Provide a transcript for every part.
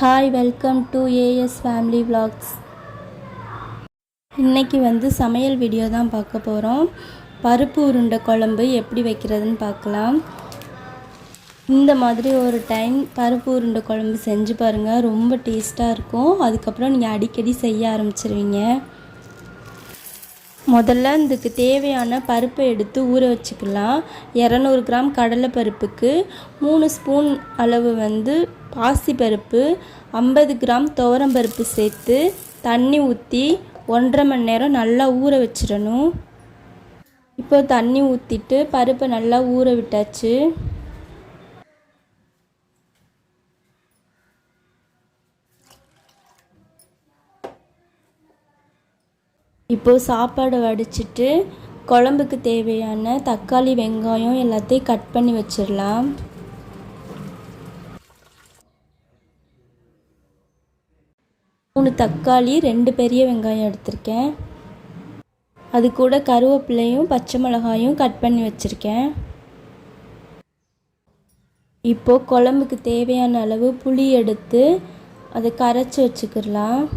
Hi welcome to A S family vlogs. இன்றைக்கி வந்து சமையல் வீடியோ தான் பார்க்க போகிறோம் பருப்பு உருண்டை குழம்பு எப்படி வைக்கிறதுன்னு பார்க்கலாம். இந்த மாதிரி ஒரு டைம் பருப்பு உருண்டை குழம்பு செஞ்சு பாருங்கள் ரொம்ப டேஸ்ட்டாக இருக்கும். அதுக்கப்புறம் நீங்கள் அடிக்கடி செய்ய ஆரம்பிச்சிருவீங்க. முதல்ல இதுக்கு தேவையான பருப்பை எடுத்து ஊற வச்சுக்கலாம். இரநூறு கிராம் கடலை பருப்புக்கு மூணு ஸ்பூன் அளவு வந்து பாசி பருப்பு ஐம்பது கிராம் துவரம் பருப்பு சேர்த்து தண்ணி ஊற்றி ஒன்றரை மணி நேரம் நல்லா ஊற வச்சிடணும். இப்போ தண்ணி ஊற்றிட்டு பருப்பை நல்லா ஊற விட்டாச்சு. இப்போது சாப்பாடு வடிச்சிட்டு குழம்புக்கு தேவையான தக்காளி வெங்காயம் எல்லாத்தையும் கட் பண்ணி வச்சிடலாம். மூணு தக்காளி ரெண்டு பெரிய வெங்காயம் எடுத்திருக்கேன். அது கூட கருவேப்பிலையும் பச்சை மிளகாயும் கட் பண்ணி வச்சுருக்கேன். இப்போது குழம்புக்கு தேவையான அளவு புளி எடுத்து அதை கரைச்சி வச்சுக்கிடலாம்.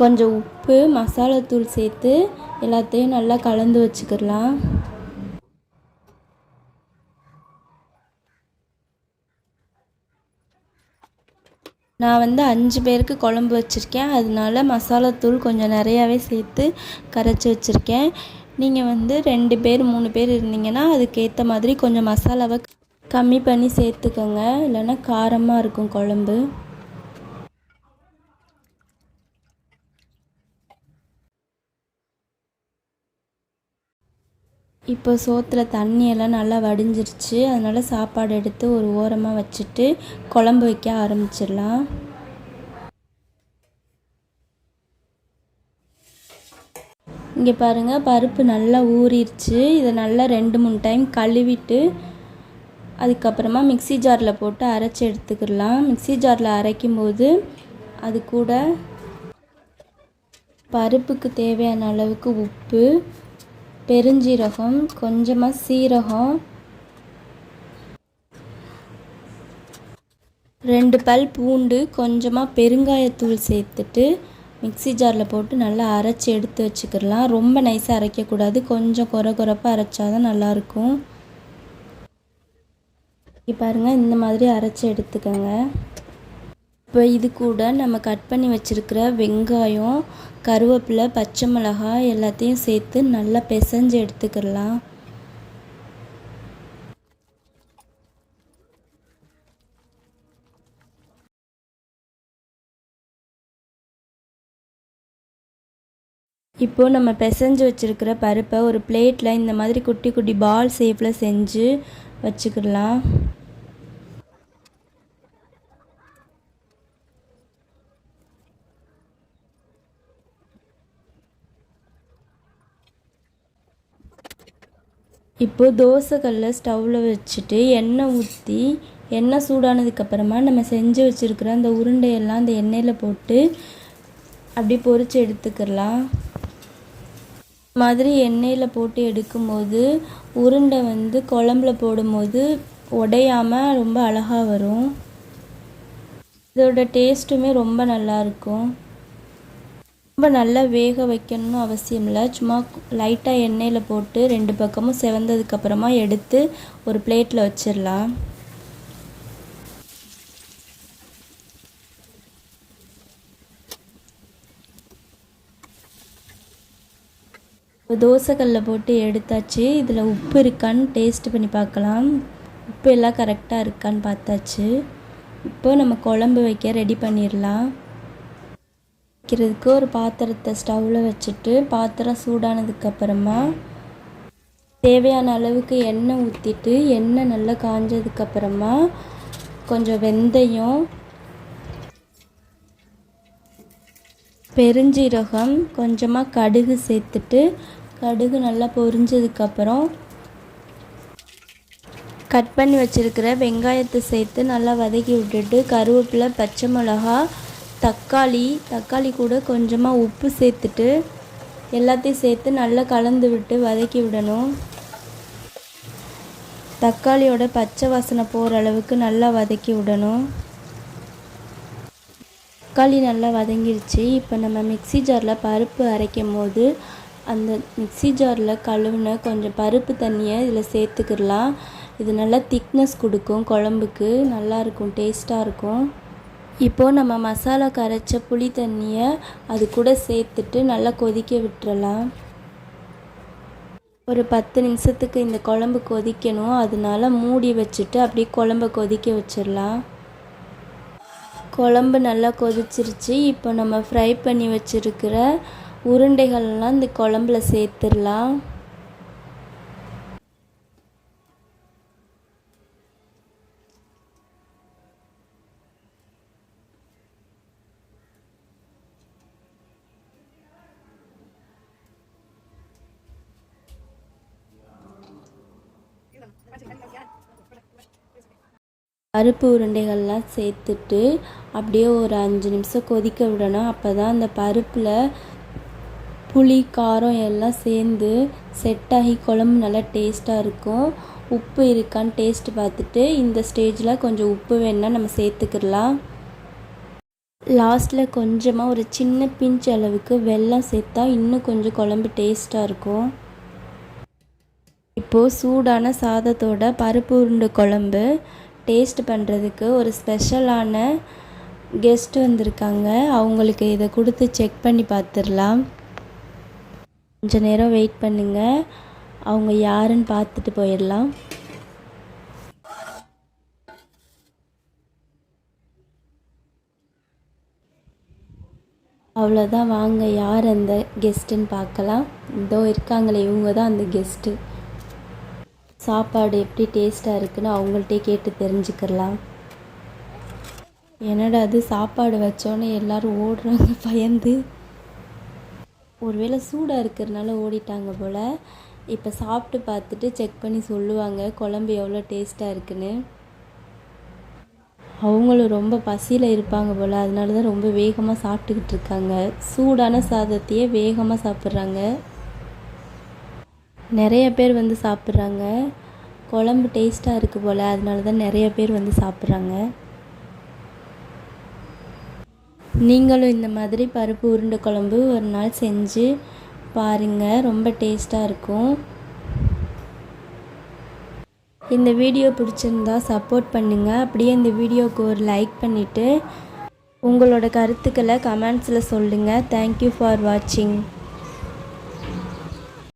கொஞ்சம் உப்பு மசாலாத்தூள் சேர்த்து எல்லாத்தையும் நல்லா கலந்து வச்சுக்கிடலாம். நான் வந்து அஞ்சு பேருக்கு குழம்பு வச்சுருக்கேன். அதனால மசாலாத்தூள் கொஞ்சம் நிறையாவே சேர்த்து கரைச்சி வச்சுருக்கேன். நீங்கள் வந்து ரெண்டு பேர் மூணு பேர் இருந்தீங்கன்னா அதுக்கேற்ற மாதிரி கொஞ்சம் மசாலாவை கம்மி பண்ணி சேர்த்துக்கோங்க. இல்லைன்னா காரமாக இருக்கும் குழம்பு. இப்போ சோத்தில் தண்ணியெல்லாம் நல்லா வடிஞ்சிருச்சு. அதனால் சாப்பாடு எடுத்து ஒரு ஓரமாக வச்சுட்டு குழம்பு வைக்க ஆரம்பிச்சிடலாம். இங்கே பாருங்கள் பருப்பு நல்லா ஊறிடுச்சு இதை நல்லா ரெண்டு மூணு டைம் கழுவிட்டு அதுக்கப்புறமா மிக்சி ஜாரில் போட்டு அரைச்சி எடுத்துக்கிடலாம். மிக்சி ஜாரில் அரைக்கும் போது அது கூட பருப்புக்கு தேவையான அளவுக்கு உப்பு பெருஞ்சீரகம் கொஞ்சமாக சீரகம் ரெண்டு பல் பூண்டு கொஞ்சமாக பெருங்காயத்தூள் சேர்த்துட்டு மிக்சி ஜாரில் போட்டு நல்லா அரைச்சி எடுத்து வச்சுக்கிடலாம். ரொம்ப நைஸாக அரைக்கக்கூடாது. கொஞ்சம் குறை குறைப்பாக அரைச்சாதான் நல்லாயிருக்கும். பாருங்கள் இந்த மாதிரி அரைச்சி எடுத்துக்கோங்க. இப்போ இது கூட நம்ம கட் பண்ணி வச்சுருக்கிற வெங்காயம் கருவேப்பிலை பச்சை மிளகாய் எல்லாத்தையும் சேர்த்து நல்லா பிசைஞ்சு எடுத்துக்கிடலாம். இப்போது நம்ம பிசைஞ்சு வச்சுருக்கிற பருப்பை ஒரு பிளேட்டில் இந்த மாதிரி குட்டி குட்டி பால் ஷேப்பில் செஞ்சு வச்சுக்கிடலாம். இப்போது தோசைக்கல்லை ஸ்டவ்வில் வச்சுட்டு எண்ணெய் ஊற்றி எண்ணெய் சூடானதுக்கப்புறமா நம்ம செஞ்சு வச்சுருக்கிற அந்த உருண்டையெல்லாம் அந்த எண்ணெயில் போட்டு அப்படி பொரித்து எடுத்துக்கலாம். மாதிரி எண்ணெயில் போட்டு எடுக்கும்போது உருண்டை வந்து குழம்புல போடும்போது உடையாமல் ரொம்ப அழகாக வரும். இதோட டேஸ்ட்டுமே ரொம்ப நல்லாயிருக்கும் ரொம்ப நல்லா வேக வைக்கணும்னு அவசியம் இல்லை. சும்மா லைட்டாக எண்ணெயில் போட்டு ரெண்டு பக்கமும் செவந்ததுக்கப்புறமா எடுத்து ஒரு பிளேட்டில் வச்சிடலாம் தோசைக்கல்லில் போட்டு எடுத்தாச்சு. இதில் உப்பு இருக்கான்னு டேஸ்ட் பண்ணி பார்க்கலாம். உப்பு எல்லாம் கரெக்டாக இருக்கான்னு பார்த்தாச்சு. இப்போ நம்ம குழம்பு வைக்க ரெடி பண்ணிடலாம் வைக்கிறதுக்கு ஒரு பாத்திரத்தை ஸ்டவ்வில் வச்சுட்டு பாத்திரம் சூடானதுக்கப்புறமா தேவையான அளவுக்கு எண்ணெய் ஊற்றிட்டு எண்ணெய் நல்லா காஞ்சதுக்கப்புறமா கொஞ்சம் வெந்தயம் பெருஞ்சீரகம் கொஞ்சமாக கடுகு சேர்த்துட்டு கடுகு நல்லா பொரிஞ்சதுக்கப்புறம் கட் பண்ணி வச்சுருக்கிற வெங்காயத்தை சேர்த்து நல்லா வதக்கி விட்டுட்டு கருவேப்பிலை பச்சை மிளகா தக்காளி தக்காளி கூட கொஞ்சமாக உப்பு சேர்த்துட்டு எல்லாத்தையும் சேர்த்து நல்லா கலந்து விட்டு வதக்கி விடணும். தக்காளியோட பச்சை வாசனை போகிற அளவுக்கு நல்லா வதக்கி விடணும். தக்காளி நல்லா வதங்கிருச்சு. இப்போ நம்ம மிக்ஸி ஜாரில் பருப்பு அரைக்கும் போது அந்த மிக்ஸி ஜாரில் கழுவுன கொஞ்சம் பருப்பு தண்ணியை இதில் சேர்த்துக்கிடலாம். இது நல்லா திக்னஸ் கொடுக்கும் குழம்புக்கு. நல்லாயிருக்கும் டேஸ்ட்டாக இருக்கும். இப்போது நம்ம மசாலா கரைச்ச புளி தண்ணியை அது கூட சேர்த்துட்டு நல்லா கொதிக்க விட்டுறலாம். ஒரு பத்து நிமிஷத்துக்கு இந்த குழம்பு கொதிக்கணும். அதனால மூடி வச்சுட்டு அப்படியே குழம்ப கொதிக்க வச்சிடலாம் குழம்பு நல்லா கொதிச்சிருச்சு. இப்போ நம்ம ஃப்ரை பண்ணி வச்சுருக்கிற உருண்டைகள்லாம் இந்த குழம்புல சேர்த்துடலாம் பருப்பு உருண்டைகள்லாம் சேர்த்துட்டு அப்படியே ஒரு அஞ்சு நிமிஷம் கொதிக்க விடணும். அப்போ தான் அந்த பருப்பில் புளி காரம் எல்லாம் சேர்ந்து செட் ஆகி குழம்பு நல்லா டேஸ்ட்டாக இருக்கும். உப்பு இருக்கான்னு டேஸ்ட்டு பார்த்துட்டு இந்த ஸ்டேஜில் கொஞ்சம் உப்பு வேணால் நம்ம சேர்த்துக்கிடலாம். லாஸ்ட்டில் கொஞ்சமாக ஒரு சின்ன பிஞ்ச் அளவுக்கு வெல்லம் சேர்த்தா இன்னும் கொஞ்சம் குழம்பு டேஸ்ட்டாக இருக்கும். இப்போது சூடான சாதத்தோட பருப்பு உருண்டை குழம்பு டேஸ்ட் பண்ணுறதுக்கு ஒரு ஸ்பெஷலான கெஸ்ட் வந்திருக்காங்க. அவங்களுக்கு இதை கொடுத்து செக் பண்ணி பார்த்துடலாம். கொஞ்ச நேரம் வெயிட் பண்ணுங்கள் அவங்க யாருன்னு பார்த்துட்டு போயிடலாம். அவ்வளோதான் வாங்க யார் அந்த கெஸ்ட்டுன்னு பார்க்கலாம். இதோ இருக்காங்களே இவங்க தான் அந்த கெஸ்ட்டு. சாப்பாடு எப்படி டேஸ்ட்டாக இருக்குன்னு அவங்கள்ட்டே கேட்டு தெரிஞ்சுக்கலாம் என்னடா அது சாப்பாடு வச்சோன்னே எல்லோரும் ஓடுறாங்க பயந்து. ஒருவேளை சூடாக இருக்கிறதுனால ஓடிட்டாங்க போல். இப்போ சாப்பிட்டு பார்த்துட்டு செக் பண்ணி சொல்லுவாங்க குழம்பு எவ்வளோ டேஸ்ட்டாக இருக்குன்னு. அவங்களும் ரொம்ப பசியில் இருப்பாங்க போல் அதனால தான் ரொம்ப வேகமாக சாப்பிட்டுக்கிட்டு இருக்காங்க. சூடான சாதத்தையே வேகமாக சாப்பிட்றாங்க. நிறைய பேர் வந்து சாப்பிட்றாங்க. குழம்பு டேஸ்ட்டாக இருக்குது போல் அதனால தான் நிறைய பேர் வந்து சாப்பிட்றாங்க. நீங்களும் இந்த மாதிரி பருப்பு உருண்டை குழம்பு ஒரு நாள் செஞ்சு பாருங்கள் ரொம்ப டேஸ்ட்டாக இருக்கும். இந்த வீடியோ பிடிச்சிருந்தா சப்போர்ட் பண்ணுங்கள் அப்படியே இந்த வீடியோவுக்கு ஒரு லைக் பண்ணிவிட்டு உங்களோட கருத்துக்களை கமெண்ட்ஸில் சொல்லுங்கள் தேங்க்யூ ஃபார் வாட்சிங்